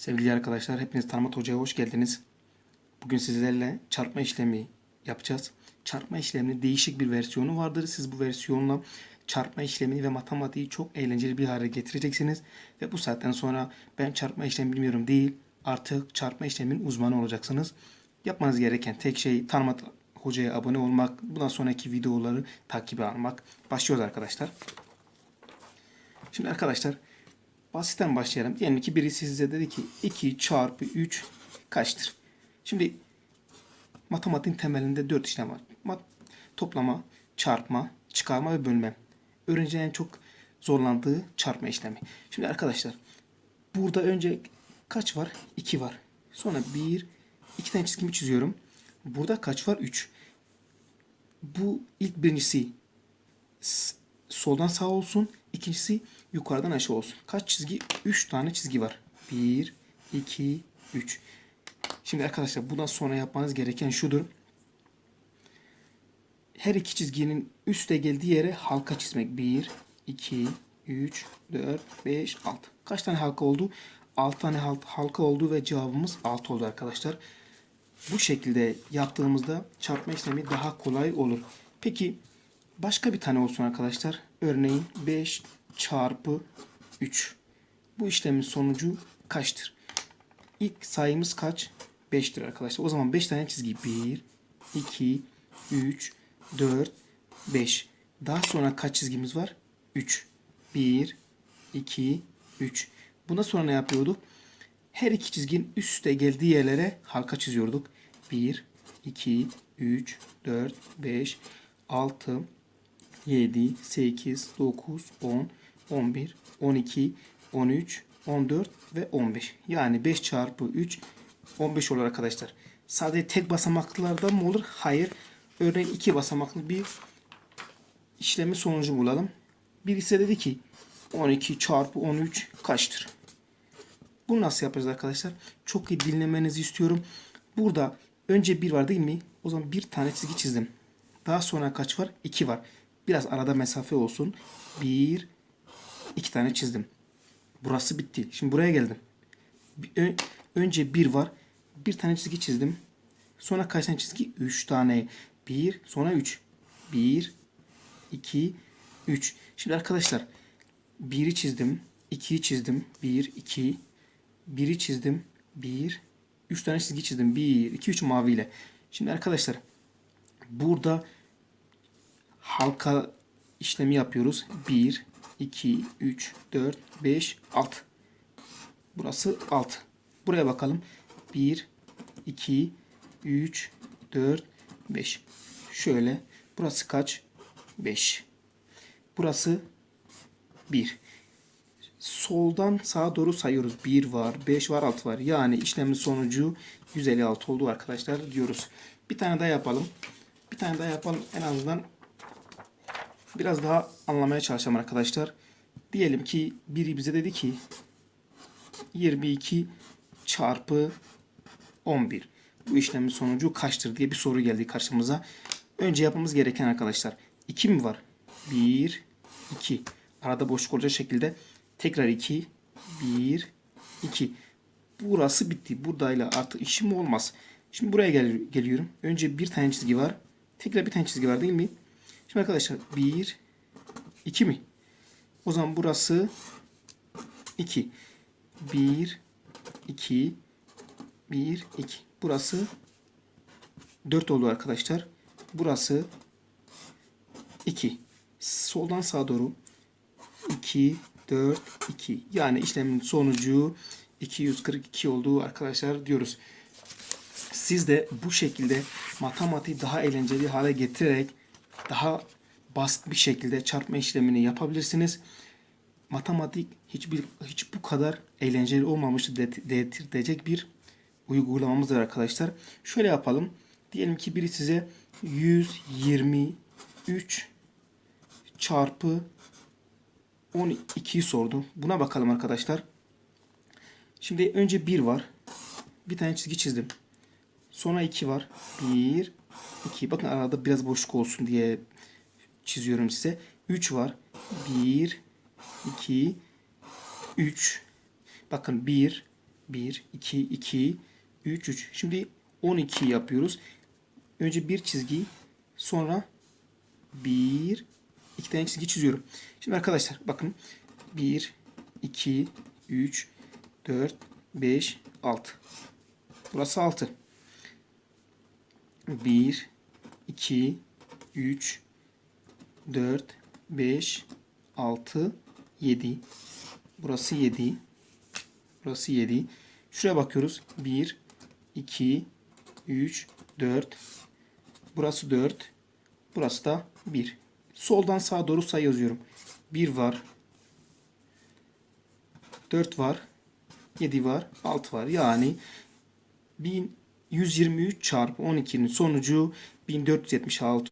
Sevgili arkadaşlar, hepiniz Tanımat Hoca'ya hoş geldiniz. Bugün sizlerle çarpma işlemi yapacağız. Çarpma işleminin değişik bir versiyonu vardır. Siz bu versiyonla çarpma işlemini ve matematiği çok eğlenceli bir hale getireceksiniz. Ve bu saatten sonra ben çarpma işlemi bilmiyorum değil, artık çarpma işlemin uzmanı olacaksınız. Yapmanız gereken tek şey Tanımat Hoca'ya abone olmak, bundan sonraki videoları takibe almak. Başlıyoruz arkadaşlar. Şimdi arkadaşlar basitten başlayalım. Diyelim ki birisi size dedi ki 2 çarpı 3 kaçtır? Şimdi matematiğin temelinde 4 işlem var. Mat toplama, çarpma, çıkarma ve bölme. Öğrencinin en çok zorlandığı çarpma işlemi. Şimdi arkadaşlar burada önce kaç var? 2 var. Sonra 1, 2 tane çizgimi çiziyorum. Burada kaç var? 3. Bu ilk birincisi soldan sağa olsun. İkincisi yukarıdan aşağı olsun. Kaç çizgi? 3 tane çizgi var. 1, 2, 3. Şimdi arkadaşlar bundan sonra yapmanız gereken şudur. Her iki çizginin üste geldiği yere halka çizmek. 1, 2, 3, 4, 5, 6. Kaç tane halka oldu? 6 tane hal- halka oldu ve cevabımız 6 oldu arkadaşlar. Bu şekilde yaptığımızda çarpma işlemi daha kolay olur. Peki başka bir tane olsun arkadaşlar. Örneğin 5 çarpı 3. Bu işlemin sonucu kaçtır? İlk sayımız kaç? 5'tir arkadaşlar. O zaman 5 tane çizgi. 1, 2, 3, 4, 5. Daha sonra kaç çizgimiz var? 3. 1, 2, 3. Buna sonra ne yapıyorduk? Her iki çizginin üste geldiği yerlere halka çiziyorduk. 1, 2, 3, 4, 5, 6, 7, 8, 9, 10, 11, 12, 13, 14 ve 15. Yani 5 çarpı 3 15 olur arkadaşlar. Sadece tek basamaklılarda mı olur? Hayır. Örneğin iki basamaklı bir işlemin sonucu bulalım. Birisi dedi ki 12 çarpı 13 kaçtır? Bunu nasıl yapacağız arkadaşlar? Çok iyi dinlemenizi istiyorum. Burada önce 1 var değil mi? O zaman bir tane çizgi çizdim. Daha sonra kaç var? 2 var. Biraz arada mesafe olsun. 1 2 tane çizdim. Burası bitti. Şimdi buraya geldim. Bir- önce 1 var. Bir tane çizgi çizdim. Sonra kaç tane çizgi? 3 tane. 1 sonra 3. 1 2 3. Şimdi arkadaşlar 1'i çizdim. 2'yi çizdim. 1 2 1'i çizdim. 1 3 tane çizgi çizdim. 1 2 3 maviyle. Şimdi arkadaşlar burada halka işlemi yapıyoruz. 1 2 3 4 5 6. Burası 6. Buraya bakalım. 1 2 3 4 5. Şöyle. Burası kaç? 5. Burası 1. Soldan sağa doğru sayıyoruz. 1 var, 5 var, 6 var. Yani işlemin sonucu 156 oldu arkadaşlar diyoruz. Bir tane daha yapalım. Bir tane daha yapalım. En azından biraz daha anlamaya çalışalım arkadaşlar. Diyelim ki biri bize dedi ki 22 çarpı 11. Bu işlemin sonucu kaçtır diye bir soru geldi karşımıza. Önce yapmamız gereken arkadaşlar 2 mi var? 1 2. Arada boşluk olacak şekilde tekrar 2 1 2. Burası bitti. Buradayla artık işim olmaz. Şimdi buraya gel geliyorum. Önce bir tane çizgi var. Tekrar bir tane çizgi var değil mi? Şimdi arkadaşlar 1 2 mi? O zaman burası 2. 1 2 1 2. Burası 4 oldu arkadaşlar. Burası 2. Soldan sağa doğru 2 4 2. Yani işlemin sonucu 242 olduğu arkadaşlar diyoruz. Siz de bu şekilde matematiği daha eğlenceli hale getirerek daha basit bir şekilde çarpma işlemini yapabilirsiniz. Matematik hiçbir hiç bu kadar eğlenceli olmamıştı de- dedirtecek bir uygulamamızdır arkadaşlar. Şöyle yapalım. Diyelim ki biri size 123 çarpı 12'yi sordu. Buna bakalım arkadaşlar. Şimdi önce 1 var. Bir tane çizgi çizdim. Sonra 2 var. 1 2. Bakın arada biraz boşluk olsun diye çiziyorum size. 3 var. 1 2 3 Bakın 1 1, 2, 2, 3, 3. Şimdi 12 yapıyoruz. Önce bir çizgi sonra bir iki tane çizgi çiziyorum. Şimdi arkadaşlar bakın 1, 2, 3, 4, 5, 6. Burası 6. 1, 2, 3, 4, 5, 6, 7. Burası 7. Burası 7. Şuraya bakıyoruz. 1, 2, 3, 4. Burası 4. Burası da 1. Soldan sağa doğru sayı yazıyorum. 1 var. 4 var. 7 var. 6 var. Yani 1123 çarpı 12'nin sonucu 1476